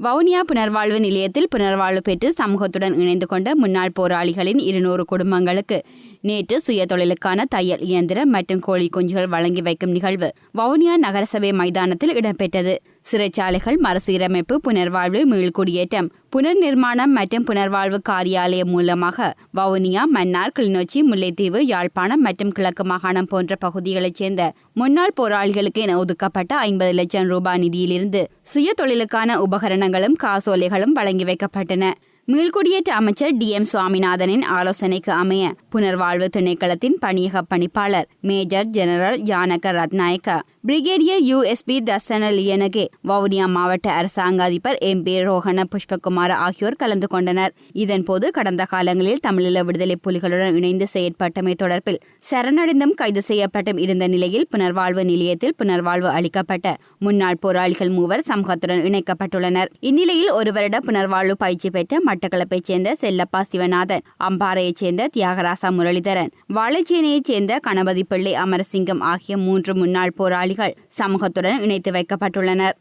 வவுனியா புனர்வாழ்வு நிலையத்தில் புனர்வாழ்வு பெற்று சமூகத்துடன் இணைந்து கொண்ட முன்னாள் போராளிகளின் இருநூறு குடும்பங்களுக்கு நேற்று சுய தொழிலுக்கான தையல் இயந்திரம் மற்றும் கோழி குஞ்சுகள் வழங்கி வைக்கும் நிகழ்வு வவுனியா நகரசபை மைதானத்தில் இடம்பெற்றது. சிறைச்சாலைகள் மறுசீரமைப்பு புனர்வாழ்வு மீள்குடியேற்றம் புனர் நிர்மாணம் மற்றும் புனர்வாழ்வு காரியாலயம் மூலமாக வவுனியா மன்னார் கிளிநொச்சி முல்லைத்தீவு யாழ்ப்பாணம் மற்றும் கிழக்கு மாகாணம் போன்ற பகுதிகளைச் சேர்ந்த முன்னாள் போராளிகளுக்கு என ஒதுக்கப்பட்ட ஐம்பது லட்சம் ரூபாய் நிதியிலிருந்து சுய தொழிலுக்கான உபகரணங்களும் காசோலைகளும் வழங்கி வைக்கப்பட்டன. மீள்குடியேற்ற அமைச்சர் டி எம் சுவாமிநாதனின் ஆலோசனைக்கு அமைய புனர்வாழ்வு திணைக்களத்தின் பணியக பணிப்பாளர் major general Yanaka Ratnayake brigadier U S P Liyanage Vavuniya மாவட்ட அரசாங்க அதிபர் எம் பி ரோஹன புஷ்பகுமார் ஆகியோர் கலந்து கொண்டனர். இதன்போது கடந்த காலங்களில் தமிழீழ விடுதலை புலிகளுடன் இணைந்து செயற்பட்டமை தொடர்பில் சரணடைந்தும் கைது செய்யப்பட்டும் இருந்த நிலையில் புனர்வாழ்வு நிலையத்தில் புனர்வாழ்வு அளிக்கப்பட்ட முன்னாள் போராளிகள் மூவர் சமூகத்துடன் இணைக்கப்பட்டுள்ளனர். இந்நிலையில் ஒரு வருட புனர்வாழ்வு பயிற்சி பெற்ற மட்டக்களப்பைச் சேர்ந்த செல்லப்பா சிவநாதன் அம்பாறையைச் சேர்ந்த தியாகராசா முரளிதரன் வாழைச்சேனையைச் சேர்ந்த கணபதி பிள்ளை அமரசிங்கம் ஆகிய மூன்று முன்னாள் போராளிகள் சமூகத்துடன் இணைத்து வைக்கப்பட்டுள்ளனர்.